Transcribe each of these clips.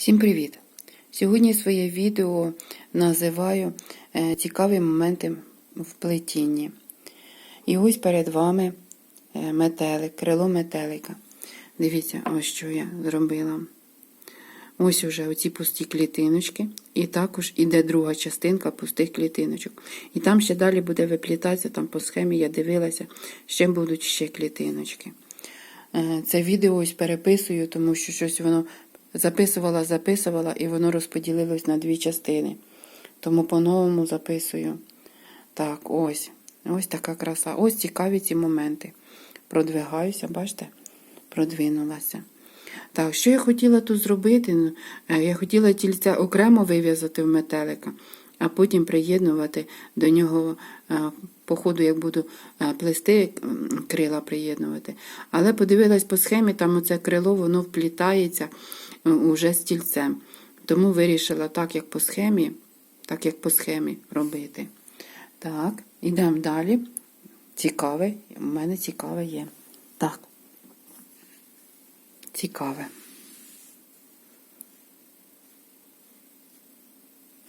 Всім привіт! Сьогодні своє відео називаю е, Цікаві моменти в плетінні. І ось перед вами е, метелик, крило метелика. Дивіться, ось що я зробила. Ось уже оці пусті клітиночки, і також іде друга частинка пустих клітиночок. І там ще далі буде виплітатися, там по схемі я дивилася, ще будуть ще клітиночки. Е, Це відео ось переписую, тому що щось воно записувала, записувала, і воно розподілилось на дві частини. Тому по-новому записую. Так, ось. Ось така краса. Ось цікаві ці моменти. Продвигаюся, бачите? Продвинулася. Так, що я хотіла тут зробити? Е, Я хотіла тільця окремо вив'язати в метелика, а потім приєднувати до нього, е, по ходу, як буду е, плести, крила приєднувати. Але подивилась по схемі, там оце крило, воно вплітається уже з тільцем. Тому вирішила так, як по схемі, так як по схемі робити. Так, ідемо далі. Цікаве, у мене цікаве є. Так. Цікаве.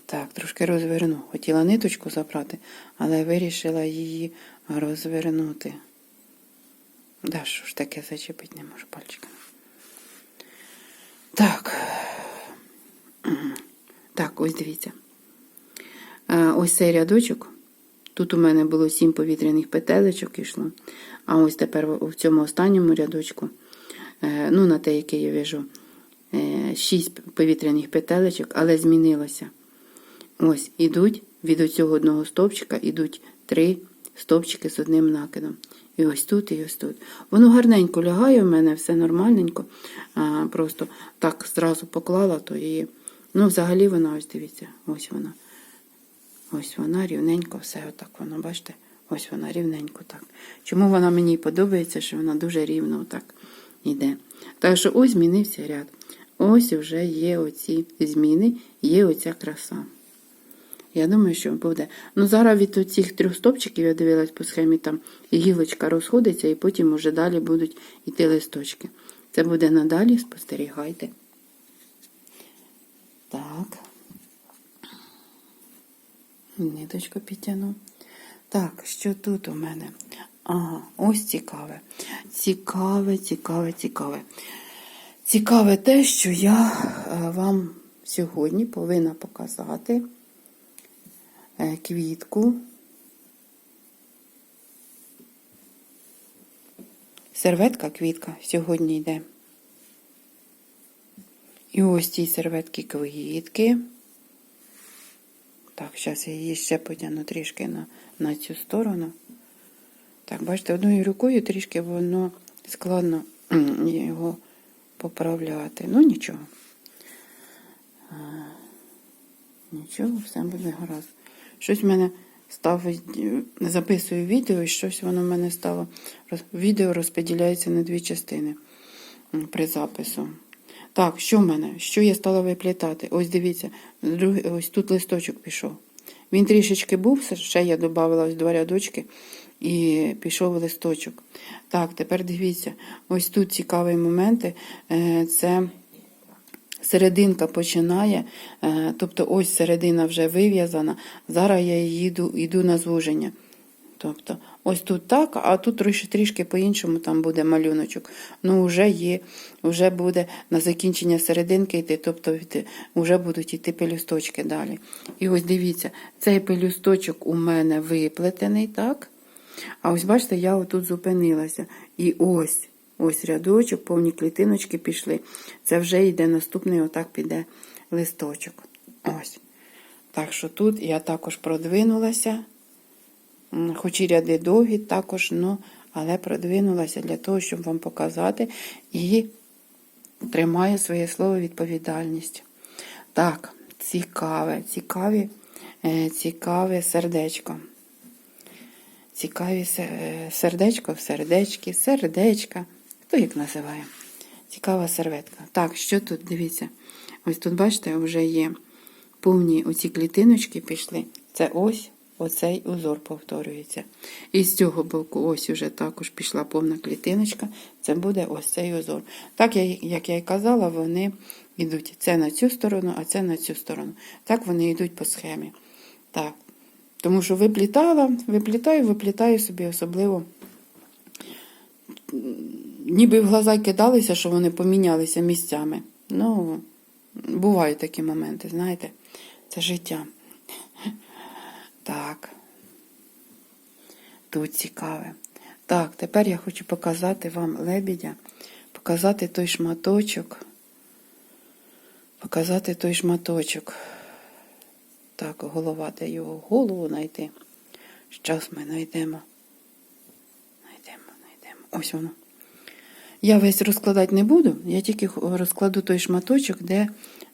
Так, трошки розверну. Хотіла ниточку забрати, але вирішила її розвернути. Да, що ж таке зачепити не можу пальчиками. Так. Так, ось дивіться. Е, Ось цей рядочок. Тут у мене було сім повітряних петелечок ішло. А ось тепер в цьому останньому рядочку, е, ну, на те, яке я вяжу, е, шість повітряних петелечок, але змінилося. Ось ідуть від оцього одного стовпчика, ідуть три стовпчики з одним накидом. І ось тут, і ось тут. Воно гарненько лягає в мене, все нормальненько. А, Просто так зразу поклала, то її. Ну, взагалі вона, ось дивіться, ось вона. Ось вона рівненько, все отак воно, бачите? Ось вона рівненько так. Чому вона мені подобається, що вона дуже рівно отак йде. Так що ось змінився ряд. Ось вже є оці зміни, є оця краса. Я думаю, що буде. Ну, зараз від цих трьох стопчиків я дивилась по схемі, там гілочка розходиться, і потім уже далі будуть йти листочки. Це буде надалі, спостерігайте. Так. Ниточку підтягну. Так, що тут у мене? Ага, ось цікаве. Цікаве, цікаве, цікаве. Цікаве те, що я е, вам сьогодні повинна показати квітку. Серветка квітка сьогодні йде. І ось ці серветки квітки. Так, зараз я її ще потягну трішки на, на цю сторону. Так, бачите, одною рукою трішки воно складно його поправляти. Ну, нічого. Нічого, все буде гаразд. Щось в мене ставить, записую відео, і щось воно в мене стало. Відео розподіляється на дві частини при запису. Так, що в мене? Що я стала виплітати? Ось дивіться, ось тут листочок пішов. Він трішечки був, ще я додавала ось два рядочки і пішов листочок. Так, тепер дивіться, ось тут цікаві моменти. Е, Це серединка починає, е, тобто ось середина вже вив'язана. Зараз я їду, йду на звуження. Тобто, ось тут так, а тут трішки, трішки по-іншому там буде малюночок. Ну, вже є, вже буде на закінчення серединки йти, тобто вже будуть йти пелюсточки далі. І ось дивіться, цей пелюсточок у мене виплетений, так? А ось бачите, я отут зупинилася. І ось, ось рядочок, повні клітиночки пішли. Це вже йде наступний, отак піде листочок. Ось. Так що тут я також продвинулася. Хоч і ряди довгі, також, ну, але продвинулася для того, щоб вам показати і тримаю своє слово відповідальність. Так, цікаве, цікаві, е, цікаве сердечко. Цікаві е, сердечко в сердечки, сердечка. Хто як називає? Цікава серветка. Так, що тут? Дивіться. Ось тут, бачите, вже є повні оці клітиночки пішли. Це ось, оцей узор повторюється. І з цього боку, ось уже також пішла повна клітиночка, це буде ось цей узор. Так, як я і казала, вони йдуть це на цю сторону, а це на цю сторону. Так вони йдуть по схемі. Так. Тому що виплітала, виплітаю, виплітаю собі особливо. Ніби в глаза кидалися, що вони помінялися місцями. Ну, бувають такі моменти, знаєте, це життя. Так. Тут цікаве. Так, тепер я хочу показати вам лебідя, показати той шматочок. Показати той шматочок. Так, голова, де його голову знайти. Щас ми знайдемо. Знайдемо, знайдемо. Ось воно. Я весь розкладати не буду, я тільки розкладу той шматочок, де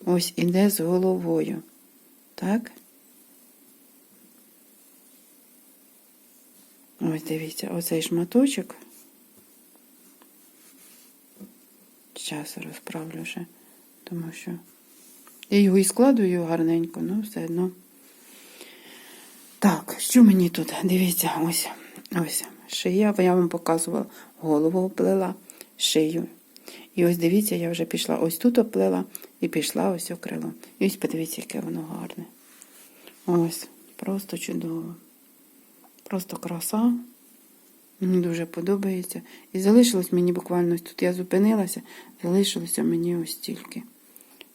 ось іде з головою. Так? Ось дивіться, оцей шматочок. Зараз розправлю ще, тому що я його і складую гарненько, ну все одно. Так, що мені тут? Дивіться, ось, ось шия, я вам показувала, голову оплела, шию. І ось дивіться, я вже пішла ось тут оплела і пішла ось у крило. І ось подивіться, яке воно гарне. Ось, просто чудово. Просто краса. Мені дуже подобається. І залишилось мені буквально ось тут я зупинилася, залишилося мені ось тільки.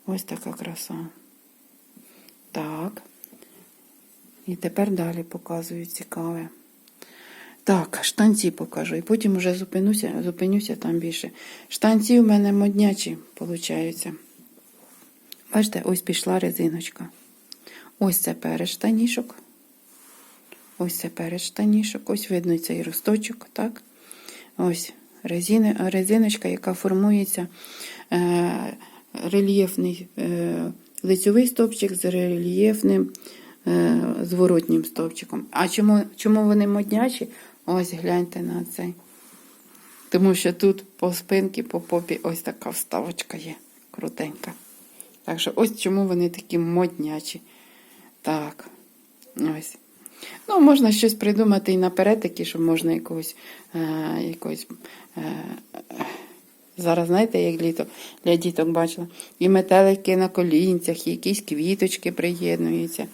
Ось така краса. Так. І тепер далі показую цікаве. Так, штанці покажу. І потім вже зупинюся, зупинюся там більше. Штанці у мене моднячі, виходить. Бачите, ось пішла резиночка. Ось це перед штанішок. Ось це перед штанішок. Ось видно цей росточок, так? Ось резини, резиночка, яка формується е, рельєфний е, лицьовий стовпчик з рельєфним е, зворотнім стовпчиком. А чому, чому вони моднячі? Ось гляньте на цей. Тому що тут по спинці, по попі ось така вставочка є. Крутенька. Так що ось чому вони такі моднячі. Так, ось. Ну, можна щось придумати і наперед, такі, що можна якогось, е, якогось е, зараз, знаєте, як літо для діток бачила, і метелики на колінцях, і якісь квіточки приєднуються.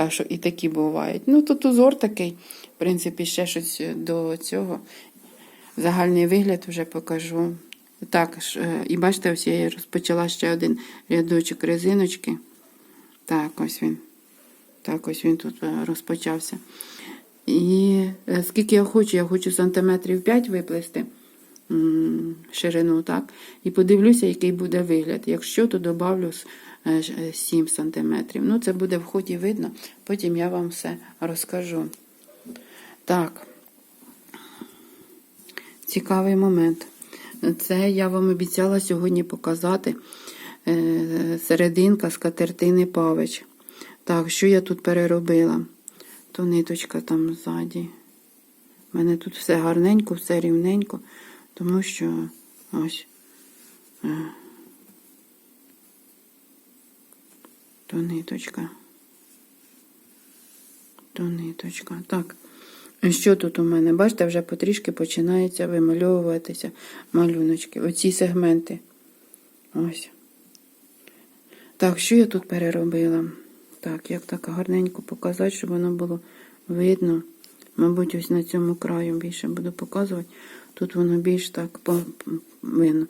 Так що і такі бувають. Ну, тут узор такий, в принципі, ще щось до цього. Загальний вигляд вже покажу. Так, е, і бачите, ось я розпочала ще один рядочок резиночки. Так, ось він. Так, ось він тут е, розпочався. І е, скільки я хочу, я хочу сантиметрів 5 виплести ширину, так? І подивлюся, який буде вигляд. Якщо, то добавлю 7 сантиметрів. Ну, це буде в ході видно, потім я вам все розкажу. Так, цікавий момент. Це я вам обіцяла сьогодні показати е, серединка скатертини павич. Так, що я тут переробила? То ниточка там ззаді. У мене тут все гарненько, все рівненько, тому що ось. То ниточка. То ниточка. Так. Що тут у мене? Бачите, вже потрішки починається вимальовуватися малюночки. Оці сегменти. Ось. Так, що я тут переробила? Так, як так гарненько показати, щоб воно було видно. Мабуть, ось на цьому краю більше буду показувати. Тут воно більш так видно.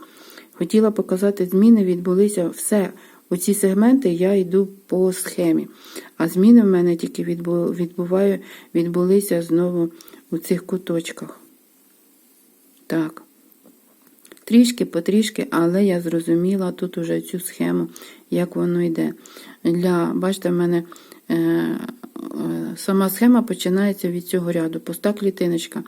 Хотіла показати, зміни відбулися все. Оці сегменти я йду по схемі. А зміни в мене тільки відбуваю, відбулися знову у цих куточках. Так. Трішки, потрішки, але я зрозуміла тут уже цю схему, як воно йде. Для, бачите, в мене е, е, сама схема починається від цього ряду. Пуста клітиночка,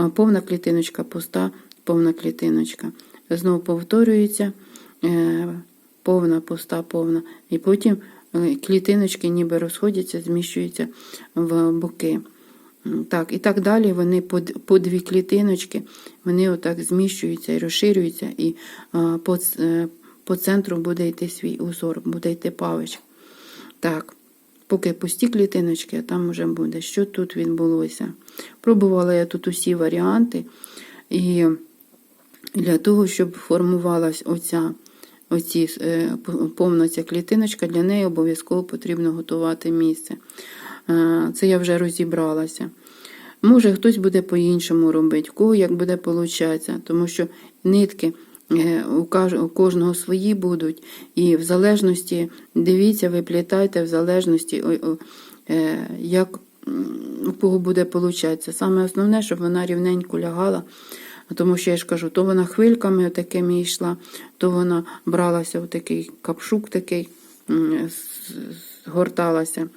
е, повна клітиночка, пуста, повна клітиночка. Знову повторюється е, повна, пуста, повна. І потім е, клітиночки ніби розходяться, зміщуються в боки. Так, і так далі вони по, по дві клітиночки, вони отак зміщуються і розширюються, і а, по, ц- е, по центру буде йти свій узор, буде йти павич. Так, Поки пусті клітиночки, а там вже буде. Що тут відбулося? Пробувала я тут усі варіанти. І для того, щоб формувалась оця, оці, е, повна ця клітиночка, для неї обов'язково потрібно готувати місце. Е, Це я вже розібралася. Може, хтось буде по-іншому робити, кого як буде получатися, тому що нитки е, у кожного свої будуть, і в залежності, дивіться, виплітайте, в залежності, як у кого буде получатися. Саме основне, щоб вона рівненько лягала. Тому що я ж кажу, то вона хвильками такими йшла, то вона бралася в такий капшук такий, згорталася.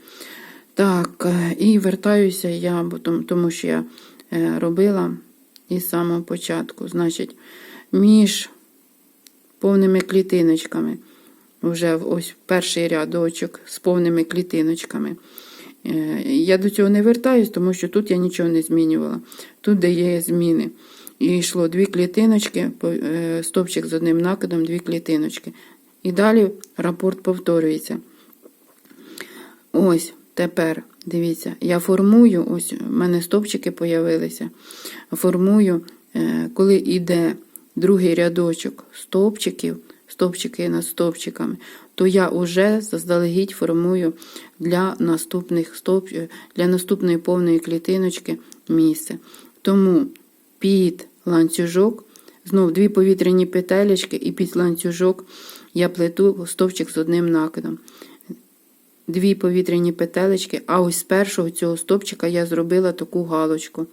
Так, е, і вертаюся я, тому що я е, робила із самого початку. Значить, між повними клітиночками, вже ось перший рядочок з повними клітиночками. Е, Я до цього не вертаюсь, тому що тут я нічого не змінювала. Тут де є зміни. І йшло дві клітиночки, е, стовпчик з одним накидом, дві клітиночки. І далі рапорт повторюється. Ось тепер, дивіться, я формую, ось у мене стовпчики появилися. Формую, е, коли йде другий рядочок стовпчиків, стовпчики над стовпчиками, то я вже заздалегідь формую для наступних стовп, для наступної повної клітиночки місце. Тому під ланцюжок, знов дві повітряні петелечки, і під ланцюжок я плету стовпчик з одним накидом дві повітряні петелечки, а ось з першого цього стовпчика я зробила таку галочку.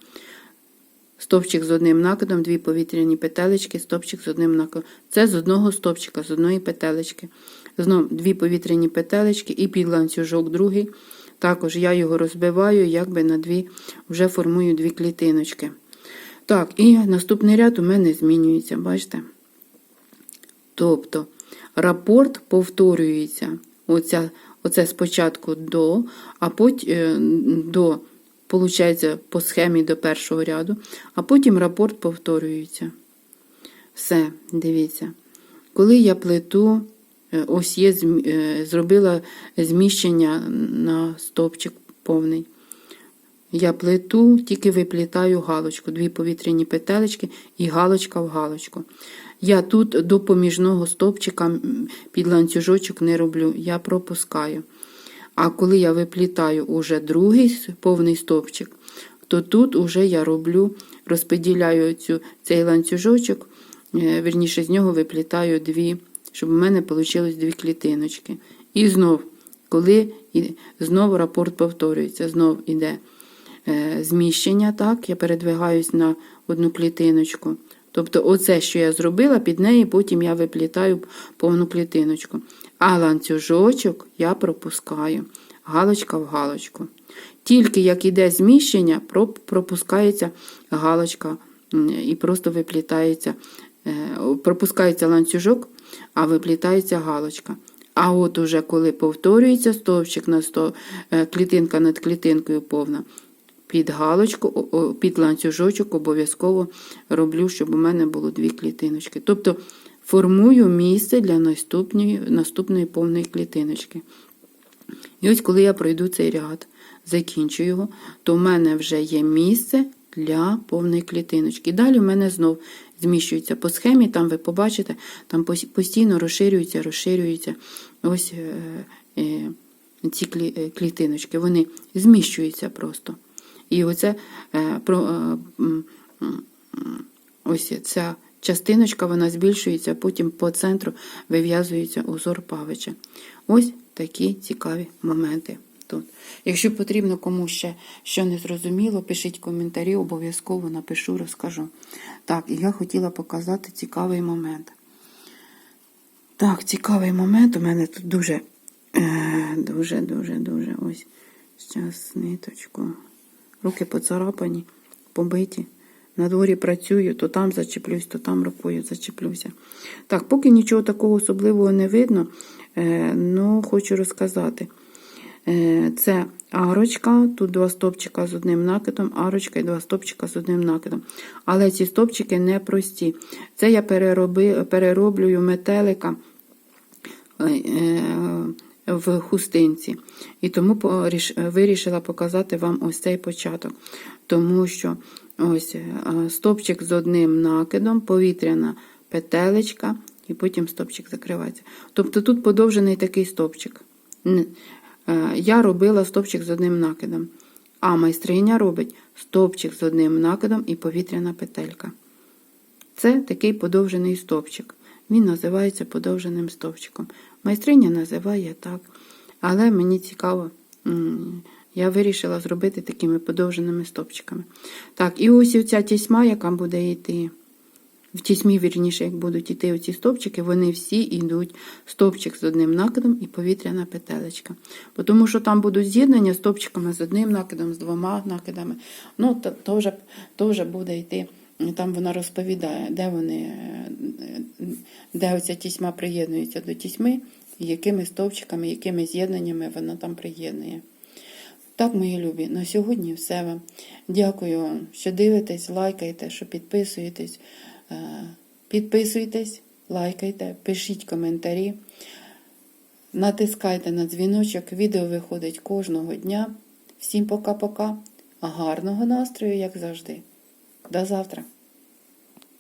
Стовпчик з одним накидом, дві повітряні петелечки, стовпчик з одним накидом. Це з одного стовпчика, з одної петелечки. Знов дві повітряні петелечки і під ланцюжок другий. Також я його розбиваю, якби на дві, вже формую дві клітиночки. Так, і наступний ряд у мене змінюється, бачите? Тобто рапорт повторюється. Оця, оце спочатку до, а потім до, получається, по схемі до першого ряду, а потім рапорт повторюється. Все, дивіться. Коли я плету, е, ось є, е, зробила зміщення на стовпчик повний. Я плету, тільки виплітаю галочку, дві повітряні петелечки і галочка в галочку. Я тут допоміжного стовпчика м, під ланцюжочок не роблю, я пропускаю. А коли я виплітаю уже другий повний стовпчик, то тут уже я роблю, розподіляю цю, цей ланцюжочок, е, вірніше з нього виплітаю дві, щоб у мене вийшло дві клітиночки. І знов, коли і, знов рапорт повторюється, знов іде зміщення, так, я передвигаюсь на одну клітиночку. Тобто, оце, що я зробила, під неї потім я виплітаю повну клітиночку. А ланцюжочок я пропускаю. Галочка в галочку. Тільки як іде зміщення, пропускається галочка і просто виплітається, е, пропускається ланцюжок, а виплітається галочка. А от уже коли повторюється стовпчик на сто, е, клітинка над клітинкою повна, під галочку, під ланцюжочок обов'язково роблю, щоб у мене було дві клітиночки. Тобто формую місце для наступної, наступної повної клітиночки. І ось коли я пройду цей ряд, закінчу його, то в мене вже є місце для повної клітиночки. Далі в мене знов зміщується по схемі, там ви побачите, там постійно розширюються, розширюються ось е, е, ці е, клітиночки. Вони зміщуються просто. І оце е, про, е, ось ця частиночка вона збільшується, потім по центру вив'язується узор павича. Ось такі цікаві моменти тут. Якщо потрібно комусь ще що не зрозуміло, пишіть коментарі, обов'язково напишу, розкажу. Так, і я хотіла показати цікавий момент. Так, цікавий момент. У мене тут дуже, е, дуже, дуже, дуже ось. Зараз ниточку. Руки поцарапані, побиті. На дворі працюю, то там зачеплюсь, то там рукою зачеплюся. Так, поки нічого такого особливого не видно, е, ну хочу розказати. Е, Це арочка, тут два стопчика з одним накидом, арочка і два стопчика з одним накидом. Але ці стопчики не прості. Це я перероби, перероблюю метелика. В хустинці. І тому вирішила показати вам ось цей початок. Тому що ось е, стопчик з одним накидом, повітряна петелечка, і потім стопчик закривається. Тобто тут подовжений такий стопчик. Е, Я робила стопчик з одним накидом, а майстриня робить стопчик з одним накидом і повітряна петелька. Це такий подовжений стовпчик. Він називається подовженим стовпчиком. Майстриня називає так. Але мені цікаво, я вирішила зробити такими подовженими стовпчиками. Так, і ось оця тісьма, яка буде йти. В тісьмі, вірніше, як будуть йти оці стовпчики, вони всі йдуть стовпчик з одним накидом і повітряна петелечка. Тому що там будуть з'єднання стовпчиками з одним накидом, з двома накидами. Ну, то, то, вже, то вже буде йти. Там вона розповідає, де вони, де оця тісьма приєднується до тісьми, якими стовпчиками, якими з'єднаннями вона там приєднує. Так, мої любі, на сьогодні все вам. Дякую що дивитесь, лайкайте, що підписуєтесь. Е, Підписуйтесь, лайкайте, пишіть коментарі, натискайте на дзвіночок. Відео виходить кожного дня. Всім пока-пока. Гарного настрою, як завжди. До завтра.